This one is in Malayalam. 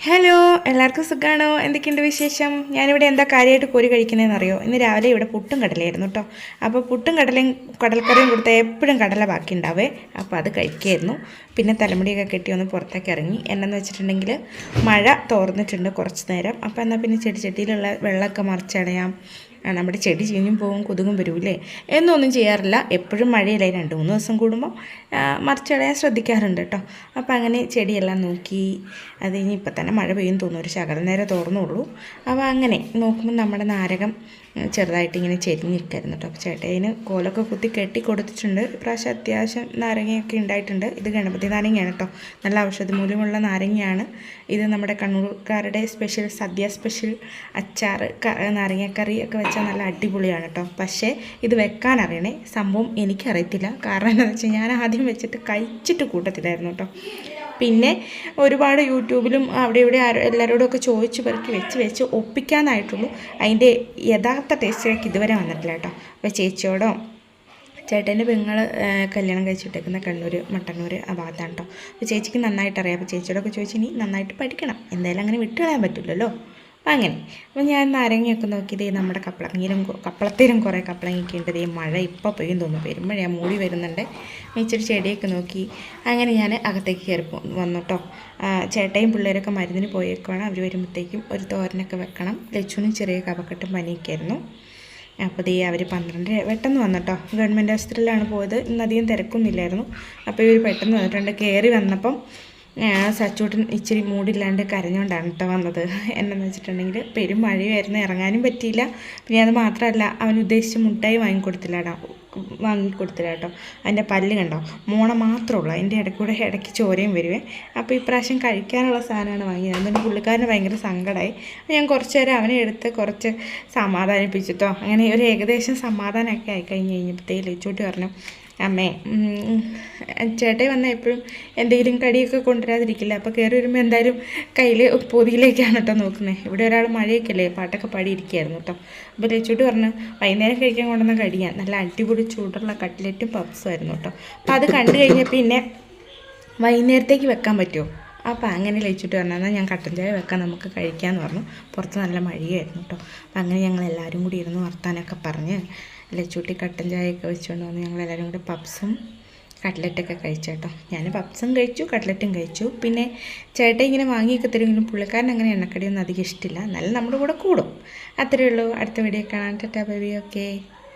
ഹലോ എല്ലാവർക്കും സുഖമാണോ എന്തൊക്കെയുണ്ട് വിശേഷം? ഞാനിവിടെ എന്താ കാര്യമായിട്ട് കോരി കഴിക്കുന്നതെന്ന് അറിയോ ഇന്ന് രാവിലെ ഇവിടെ പുട്ടും കടലയായിരുന്നു കേട്ടോ അപ്പോൾ പുട്ടും കടലയും കടൽക്കറിയും കൊടുത്ത എപ്പോഴും കടല ബാക്കി ഉണ്ടാവേ അപ്പോൾ അത് കഴിക്കായിരുന്നു. പിന്നെ തലമുടിയൊക്കെ കെട്ടി ഒന്ന് പുറത്തേക്ക് ഇറങ്ങി. എന്നെന്ന് വെച്ചിട്ടുണ്ടെങ്കിൽ മഴ തോർന്നിട്ടുണ്ട് കുറച്ച് നേരം. അപ്പോൾ എന്നാൽ പിന്നെ ചെടിച്ചട്ടിയിലുള്ള വെള്ളമൊക്കെ മറിച്ചടയാം. നമ്മുടെ ചെടി ചീഞ്ഞും പോകും കൊതുകും വരൂല്ലേ എന്നൊന്നും ചെയ്യാറില്ല. എപ്പോഴും മഴയില്ല? രണ്ട് മൂന്ന് ദിവസം കൂടുമ്പോൾ മറിച്ചടയാൻ ശ്രദ്ധിക്കാറുണ്ട് കേട്ടോ അപ്പോൾ അങ്ങനെ ചെടിയെല്ലാം നോക്കി അത് കഴിഞ്ഞ് ഇപ്പം തന്നെ മഴ പെയ്യും തോന്നുന്നു. ഒരു ശകലം നേരം തോർന്നുള്ളൂ അപ്പോൾ അങ്ങനെ നോക്കുമ്പോൾ നമ്മുടെ നാരകം ചെറുതായിട്ട് ഇങ്ങനെ ചെരിഞ്ഞിരിക്കായിരുന്നു കേട്ടോ അപ്പോൾ ചേട്ടയിന് കോലൊക്കെ കുത്തി കെട്ടി കൊടുത്തിട്ടുണ്ട്. ഇപ്രാവശ്യം അത്യാവശ്യം നാരങ്ങയൊക്കെ ഉണ്ടായിട്ടുണ്ട്. ഇത് ഗണപതി നാരങ്ങയാണ് കേട്ടോ നല്ല ഔഷധ മൂല്യമുള്ള നാരങ്ങയാണ്. ഇത് നമ്മുടെ കണ്ണൂർക്കാരുടെ സ്പെഷ്യൽ സദ്യ സ്പെഷ്യൽ അച്ചാർ നാരങ്ങക്കറി ഒക്കെ വെച്ചാൽ നല്ല അടിപൊളിയാണ് കേട്ടോ പക്ഷേ ഇത് വെക്കാൻ അറിയണേ സംഭവം എനിക്കറിയത്തില്ല. കാരണം എന്താണെന്ന് വെച്ചാൽ ഞാൻ ആദ്യം വെച്ചിട്ട് കഴിച്ചിട്ട് കൂട്ടത്തിലായിരുന്നു കേട്ടോ പിന്നെ ഒരുപാട് യൂട്യൂബിലും അവിടെ ഇവിടെ എല്ലാവരോടൊക്കെ ചോദിച്ചു പെറുക്കി വെച്ച് വെച്ച് ഒപ്പിക്കാനായിട്ടുള്ളൂ. അതിന്റെ യഥാർത്ഥ ടേസ്റ്റിലേക്ക് ഇതുവരെ വന്നിട്ടില്ല കേട്ടോ അപ്പോൾ ചേച്ചിയോടോ ചേട്ടന്റെ പെങ്ങൾ കല്യാണം കഴിച്ചിട്ടേക്കുന്ന കണ്ണൂർ മട്ടന്നൂർ ആ ഭാഗത്താണ് കേട്ടോ അപ്പോൾ ചേച്ചിക്ക് നന്നായിട്ട് അറിയാം അപ്പോൾ ചേച്ചിയോടൊക്കെ ചോദിച്ചു ഇനി നന്നായിട്ട് പഠിക്കണം. എന്തായാലും അങ്ങനെ വിട്ടുകളയാൻ പറ്റില്ലല്ലോ. അങ്ങനെ. അപ്പോൾ ഞാൻ നാരങ്ങയൊക്കെ നോക്കിയത് നമ്മുടെ കപ്പളങ്ങയിലും കപ്പളത്തിലും കുറേ കപ്പളങ്ങയൊക്കെ ഉണ്ട്. ഈ മഴ ഇപ്പോൾ പെയ്യും തോന്നുന്നു. പെരുമഴയാണ് മൂടി വരുന്നുണ്ട്. ഇച്ചിരി ചെടിയൊക്കെ നോക്കി. അങ്ങനെ ഞാൻ അകത്തേക്ക് കയറി വന്നു ചേട്ടയും പിള്ളേരൊക്കെ മരുന്നിന് പോയേക്കുവാണ്. അവർ വരുമ്പോഴത്തേക്കും ഒരു തോരനൊക്കെ വെക്കണം. ലച്ചുവിനും ചെറിയ കപക്കെട്ടും പനിയൊക്കെ ആയിരുന്നു. അപ്പോൾ ദേ അവർ പന്ത്രണ്ട് പെട്ടെന്ന് വന്നിട്ടോ. ഗവൺമെന്റ് ആശുപത്രിയിലാണ് പോയത്. ഇന്ന് അധികം തിരക്കൊന്നുമില്ലായിരുന്നു അപ്പോൾ ഇവർ പെട്ടെന്ന് വന്നിട്ടുണ്ട്. കയറി വന്നപ്പം സച്ചൂട്ടൻ ഇച്ചിരി മൂടില്ലാണ്ട് കരഞ്ഞുകൊണ്ടാണ് കേട്ടോ വന്നത്. എന്നു വെച്ചിട്ടുണ്ടെങ്കിൽ പെരും മഴയായിരുന്നു ഇറങ്ങാനും പറ്റിയില്ല. പിന്നെ അത് മാത്രമല്ല അവൻ ഉദ്ദേശിച്ച മുട്ടായി വാങ്ങിക്കൊടുത്തില്ല കേട്ടോ വാങ്ങിക്കൊടുത്തില്ല കേട്ടോ അതിന്റെ പല്ല് കണ്ടോ? മോണ മാത്രമേ ഉള്ളൂ. അതിന്റെ ഇടയ്ക്കൂടെ ഇടയ്ക്ക് ചോരയും വരുവേ. അപ്പോൾ ഇപ്രാവശ്യം കഴിക്കാനുള്ള സാധനമാണ് വാങ്ങിയത്. എന്നിട്ട് പുള്ളിക്കാരന് ഭയങ്കര സങ്കടമായി ഞാൻ കുറച്ച് നേരം അവനെ എടുത്ത് കുറച്ച് സമാധാനിപ്പിച്ചിട്ടോ അങ്ങനെ ഒരു ഏകദേശം സമാധാനമൊക്കെ ആയി കഴിഞ്ഞ് കഴിഞ്ഞപ്പോഴത്തേക്ക് ലച്ചൂട്ടി പറഞ്ഞു അമ്മേ. ചേട്ടൻ വന്നാൽ എപ്പോഴും എന്തെങ്കിലും കടിയൊക്കെ കൊണ്ടുവരാതിരിക്കില്ല. അപ്പോൾ കയറി വരുമ്പോൾ എന്തായാലും കയ്യിൽ പൊതിയിലേക്കാണ് കേട്ടോ നോക്കുന്നത് ഇവിടെ ഒരാൾ മഴയൊക്കെ അല്ലേ പാട്ടൊക്കെ പാടിയിരിക്കുകയായിരുന്നു കേട്ടോ അപ്പോൾ ലച്ചോട്ട് പറഞ്ഞു വൈകുന്നേരം കഴിക്കാൻ കൊണ്ടുവന്ന കടിയാണ് നല്ല അടിപൊളി ചൂടുള്ള കട്ട്ലറ്റും പപ്സും ആയിരുന്നു കേട്ടോ അപ്പോൾ അത് കണ്ടു കഴിഞ്ഞാൽ പിന്നെ വൈകുന്നേരത്തേക്ക് വെക്കാൻ പറ്റുമോ അപ്പോൾ അങ്ങനെ ലയിച്ചിട്ട് പറഞ്ഞാൽ എന്നാൽ ഞാൻ കട്ടൻ ചായ വെക്കാം നമുക്ക് കഴിക്കാമെന്ന് പറഞ്ഞു. പുറത്ത് നല്ല മഴയായിരുന്നു കേട്ടോ അപ്പം അങ്ങനെ ഞങ്ങൾ എല്ലാവരും കൂടി ഇരുന്ന് വർത്താനൊക്കെ പറഞ്ഞ് ലച്ചൂട്ടി കട്ടൻ ചായയൊക്കെ വെച്ചുകൊണ്ട് വന്ന് ഞങ്ങളെല്ലാവരും കൂടെ പപ്സും കട്ട്ലറ്റൊക്കെ കഴിച്ചു കേട്ടോ. ഞാൻ പപ്സും കഴിച്ചു കട്ട്ലറ്റും കഴിച്ചു. പിന്നെ ചേട്ടൻ ഇങ്ങനെ വാങ്ങിയൊക്കെ തരുമെങ്കിലും പുള്ളിക്കാരൻ അങ്ങനെ എണ്ണക്കടിയൊന്നും അധികം ഇഷ്ടമില്ല എന്നാലും നമ്മുടെ കൂടെ കൂടും. അത്രയേ ഉള്ളൂ. അടുത്ത വീഡിയോ കാണാൻ ടാറ്റാ ബേബി. ഓക്കെ.